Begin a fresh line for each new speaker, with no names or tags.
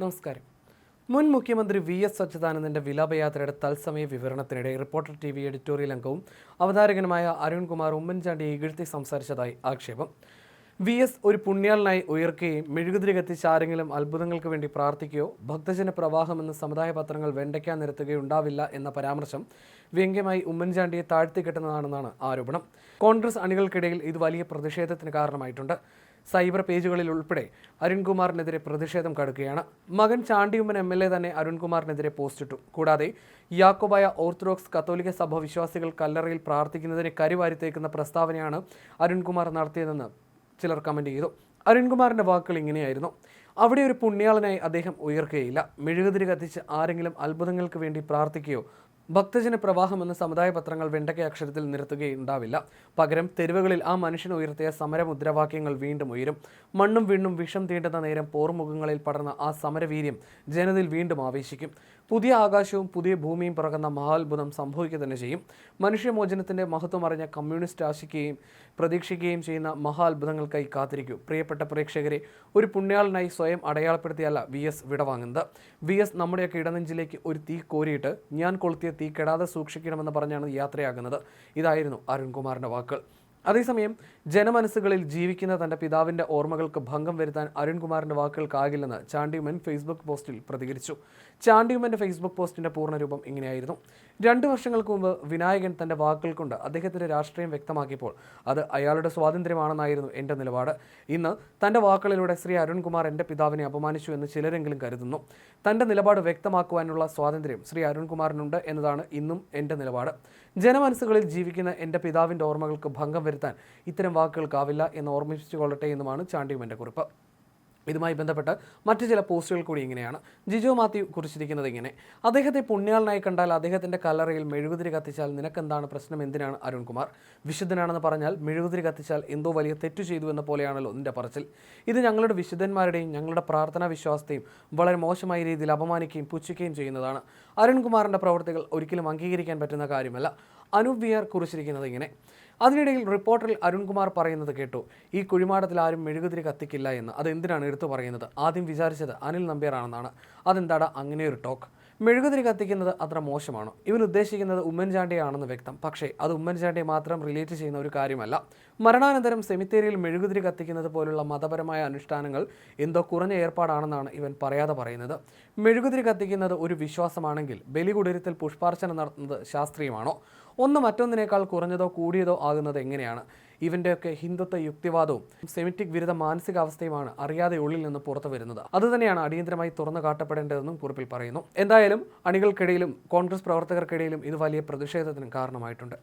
നമസ്കാരം. മുൻ മുഖ്യമന്ത്രി വി എസ് സച്ചിദാനന്ദന്റെ വിലാപയാത്രയുടെ തത്സമയ വിവരണത്തിനിടെ റിപ്പോർട്ടർ ടി വി എഡിറ്റോറിയൽ അംഗവും അവതാരകനുമായ അരുൺകുമാർ ഉമ്മൻചാണ്ടിയെ ഇകഴ്ത്തി സംസാരിച്ചതായി ആക്ഷേപം. വി എസ് ഒരു പുണ്യാളനായി ഉയർക്കുകയും മെഴുകുതിരി കത്തിച്ച് ആരെങ്കിലും അത്ഭുതങ്ങൾക്ക് വേണ്ടി പ്രാർത്ഥിക്കുകയോ ഭക്തജന പ്രവാഹം എന്ന സമുദായ പത്രങ്ങൾ വെണ്ടയ്ക്കാൻ നിരത്തുകയുണ്ടാവില്ല എന്ന പരാമർശം വ്യംഗ്യമായി ഉമ്മൻചാണ്ടിയെ താഴ്ത്തിക്കെട്ടുന്നതാണെന്നാണ് ആരോപണം. കോൺഗ്രസ് അണികൾക്കിടയിൽ ഇത് വലിയ പ്രതിഷേധത്തിന് കാരണമായിട്ടുണ്ട്. സൈബർ പേജുകളിൽ ഉൾപ്പെടെ അരുൺകുമാറിനെതിരെ പ്രതിഷേധം കടുക്കുകയാണ്. മകൻ ചാണ്ടിയുമ്മൻ എം എൽ എ തന്നെ അരുൺകുമാറിനെതിരെ പോസ്റ്റിട്ടു. കൂടാതെ യാക്കോബായ ഓർത്തഡോക്സ് കത്തോലിക്ക സഭ വിശ്വാസികൾ കല്ലറയിൽ പ്രാർത്ഥിക്കുന്നതിന് കരിവാരിത്തേക്കുന്ന പ്രസ്താവനയാണ് അരുൺകുമാർ നടത്തിയതെന്ന് ചിലർ കമന്റ് ചെയ്തു. അരുൺകുമാറിന്റെ വാക്കുകൾ ഇങ്ങനെയായിരുന്നു. അവിടെ ഒരു പുണ്യാളനായി അദ്ദേഹം ഉയർക്കുകയില്ല. മെഴുകുതിരി കത്തിച്ച് ആരെങ്കിലും അത്ഭുതങ്ങൾക്ക് വേണ്ടി പ്രാർത്ഥിക്കുകയോ ഭക്തജന പ്രവാഹം എന്ന സമുദായ പത്രങ്ങൾ വെണ്ടയ്ക്ക അക്ഷരത്തിൽ നിരത്തുകയുണ്ടാവില്ല. പകരം തെരുവുകളിൽ ആ മനുഷ്യൻ ഉയർത്തിയ സമരമുദ്രാവാക്യങ്ങൾ വീണ്ടും ഉയരും. മണ്ണും വീണ്ടും വിഷം തീണ്ടുന്ന നേരം പോർമുഖങ്ങളിൽ പടർന്ന ആ സമരവീര്യം ജനതയിൽ വീണ്ടും ആവേശിക്കും. പുതിയ ആകാശവും പുതിയ ഭൂമിയും പിറകുന്ന മഹാത്ഭുതം സംഭവിക്കുക തന്നെ ചെയ്യും. മനുഷ്യമോചനത്തിന്റെ മഹത്വം അറിഞ്ഞ കമ്മ്യൂണിസ്റ്റ് ആശിക്കുകയും പ്രതീക്ഷിക്കുകയും ചെയ്യുന്ന മഹാത്ഭുതങ്ങൾക്കായി കാത്തിരിക്കൂ. പ്രിയപ്പെട്ട പ്രേക്ഷകരെ ഒരു പുണ്യാളനായി സ്വയം അടയാളപ്പെടുത്തിയല്ല വി എസ് വിടവാങ്ങുന്നത്. വി എസ് നമ്മുടെയൊക്കെ ഇടനെഞ്ചിലേക്ക് ഒരു തീ കോരിയിട്ട് ഞാൻ കൊളുത്തിയ തീ കെടാതെ സൂക്ഷിക്കണമെന്ന് പറഞ്ഞാണ് യാത്രയാകുന്നത്. ഇതായിരുന്നു അരുൺകുമാറിന്റെ വാക്കുകൾ. അതേസമയം ജനമനസ്സുകളിൽ ജീവിക്കുന്ന തന്റെ പിതാവിന്റെ ഓർമ്മകൾക്ക് ഭംഗം വരുത്താൻ അരുൺകുമാറിന്റെ വാക്കുകൾക്കാകില്ലെന്ന് ചാണ്ടിയുമൻ ഫേസ്ബുക്ക് പോസ്റ്റിൽ പ്രതികരിച്ചു. ചാണ്ടിയുമന്റെ ഫേസ്ബുക്ക് പോസ്റ്റിന്റെ പൂർണരൂപം ഇങ്ങനെയായിരുന്നു. രണ്ടു വർഷങ്ങൾക്ക് മുമ്പ് വിനായകൻ തന്റെ വാക്കുകൾ കൊണ്ട് അദ്ദേഹത്തിന്റെ രാഷ്ട്രീയം വ്യക്തമാക്കിയപ്പോൾ അത് അയാളുടെ സ്വാതന്ത്ര്യമാണെന്നായിരുന്നു എന്റെ നിലപാട്. ഇന്ന് തന്റെ വാക്കുകളിലൂടെ ശ്രീ അരുൺകുമാർ എന്റെ പിതാവിനെ അപമാനിച്ചു എന്ന് ചിലരെങ്കിലും കരുതുന്നു. തന്റെ നിലപാട് വ്യക്തമാക്കുവാനുള്ള സ്വാതന്ത്ര്യം ശ്രീ അരുൺകുമാറിനുണ്ട് എന്നതാണ് ഇന്നും എന്റെ നിലപാട്. ജനമനസ്സുകളിൽ ജീവിക്കുന്ന എന്റെ പിതാവിന്റെ ഓർമ്മകൾക്ക് ഭംഗം വരുത്താൻ ഇത്തരം വാക്കുകൾക്കാവില്ല എന്ന് ഓർമ്മിപ്പിച്ചുകൊള്ളട്ടെ എന്നുമാണ് ചാണ്ടിയുമന്റെ കുറിപ്പ്. ഇതുമായി ബന്ധപ്പെട്ട് മറ്റു ചില പോസ്റ്റുകൾ കൂടി ഇങ്ങനെയാണ്. ജിജോ മാത്യു കുറിച്ചിരിക്കുന്നത് ഇങ്ങനെ അദ്ദേഹത്തെ പുണ്യാളനായി കണ്ടാൽ അദ്ദേഹത്തിന്റെ കല്ലറയിൽ മെഴുകുതിരി കത്തിച്ചാൽ നിനക്കെന്താണ് പ്രശ്നം എന്തിനാണ് അരുൺകുമാർ? വിശുദ്ധനാണെന്ന് പറഞ്ഞാൽ മെഴുകുതിരി കത്തിച്ചാൽ എന്തോ വലിയ തെറ്റു ചെയ്തു എന്ന പോലെയാണല്ലോ നിന്റെ പറച്ചിൽ. ഇത് ഞങ്ങളുടെ വിശുദ്ധന്മാരുടെയും ഞങ്ങളുടെ പ്രാർത്ഥനാ വിശ്വാസത്തെയും വളരെ മോശമായ രീതിയിൽ അപമാനിക്കുകയും പുച്ഛിക്കുകയും ചെയ്യുന്നതാണ്. അരുൺകുമാറിന്റെ പ്രവർത്തികൾ ഒരിക്കലും അംഗീകരിക്കാൻ പറ്റുന്ന കാര്യമല്ല. അനൂപ് വിയർ കുറിച്ചിരിക്കുന്നത് ഇങ്ങനെ. അതിനിടയിൽ റിപ്പോർട്ടറിൽ അരുൺകുമാർ പറയുന്നത് കേട്ടു ഈ കുഴിമാടത്തിൽ ആരും മെഴുകുതിരി കത്തിക്കില്ല എന്ന്. അതെന്തിനാണ് എടുത്തു പറയുന്നത്? ആദ്യം വിചാരിച്ചത് അനിൽ നമ്പ്യാറാണെന്നാണ് അതെന്താടാ അങ്ങനെ ഒരു ടോക്ക്? മെഴുകുതിരി കത്തിക്കുന്നത് അത്ര മോശമാണോ? ഇവൻ ഉദ്ദേശിക്കുന്നത് ഉമ്മൻചാണ്ടിയാണെന്ന് വ്യക്തം. പക്ഷേ അത് ഉമ്മൻചാണ്ടിയെ മാത്രം റിലേറ്റ് ചെയ്യുന്ന ഒരു കാര്യമല്ല. മരണാനന്തരം സെമിത്തേരിയിൽ മെഴുകുതിരി കത്തിക്കുന്നത് പോലുള്ള മതപരമായ അനുഷ്ഠാനങ്ങൾ എന്തോ കുറഞ്ഞ ഏർപ്പാടാണെന്നാണ് ഇവൻ പറയാതെ പറയുന്നത്. മെഴുകുതിരി കത്തിക്കുന്നത് ഒരു വിശ്വാസമാണെങ്കിൽ ബലികുടീരത്തിൽ പുഷ്പാർച്ചന നടത്തുന്നത് ശാസ്ത്രീയമാണോ? ഒന്ന് മറ്റൊന്നിനേക്കാൾ കുറഞ്ഞതോ കൂടിയതോ ആകുന്നത് എങ്ങനെയാണ്? ഇവന്റെയൊക്കെ ഹിന്ദുത്വ യുക്തിവാദവും സെമിറ്റിക് വിരുദ്ധ മാനസികാവസ്ഥയുമാണ് അറിയാതെ ഉള്ളിൽ നിന്ന് പുറത്തു വരുന്നത്. അതുതന്നെയാണ് അടിയന്തരമായി തുറന്നു കാട്ടപ്പെടേണ്ടതെന്നും കുറിപ്പിൽ പറയുന്നു. എന്തായാലും അണികൾക്കിടയിലും കോൺഗ്രസ് പ്രവർത്തകർക്കിടയിലും ഇത് വലിയ പ്രതിഷേധത്തിന് കാരണമായിട്ടുണ്ട്.